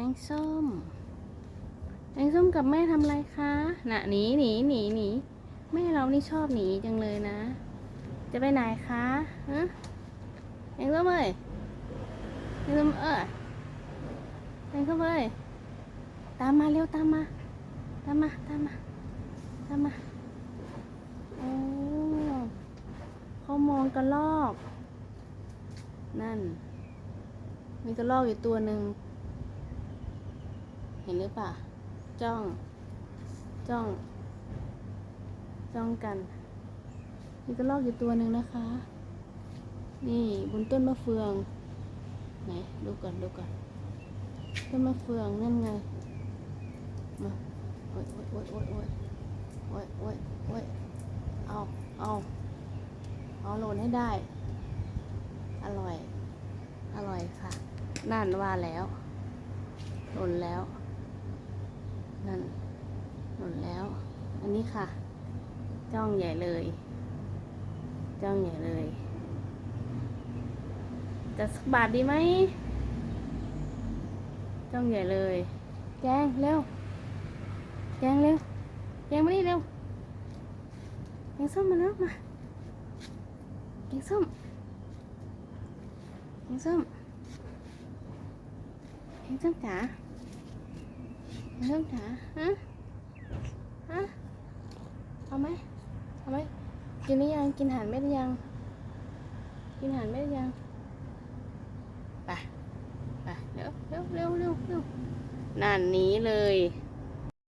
แกงส้ม แกงส้มกับแม่ทำอะไรคะน่ะหนีหนีหนีหนีแม่เรานี่ชอบหนีจังเลยนะ จะไปไหนคะฮะแกงส้มเอ้ยแกงส้มเอ้ยแกงส้มเอ้ยตามมาเร็วตามมา ตามมาตามมาตามมาโอ้เขามองกระลอก นั่น มีกระรอกอยู่ตัวหนึ่ง ห็นหรือเปล่า จ้อง จ้อง จ้องกันมีกระรอกอยู่ตัวหนึ่งนะคะ นี่บนต้นมะเฟือง ไหน ดูก่อนดูก่อน ต้นมะเฟืองนั่นไง มาโอ๊ยโอ๊ยโอ๊ยโอ๊ยโอ๊ยโอ๊ยโอ๊ยโอ๊ยเอาเอาเอาโหลนให้ได้ อร่อย อร่อยค่ะ นั่นว่าแล้วหล่นแล้ว นั่น หล่นแล้ว อั นนี้ค่ะ จ้องใหญ่เลย จ้องใหญ่เลย จะสักบาทดีไหม จ้องใหญ่เลยแกงเร็วแกงเร็วแกงมานี่เร็วแกงส้มมาแล้วมาแกงส้มแกงส้มแกงส้มจ๋าแกงส้มจ๋าฮะ เอาไหมเอาไหมกินหรือยัง กินอาหารไม่ได้ยัง กินอาหารไม่ได้ยังไปไปเร็วเร็วเร็วเร็วเร็วนั่นนี้เลย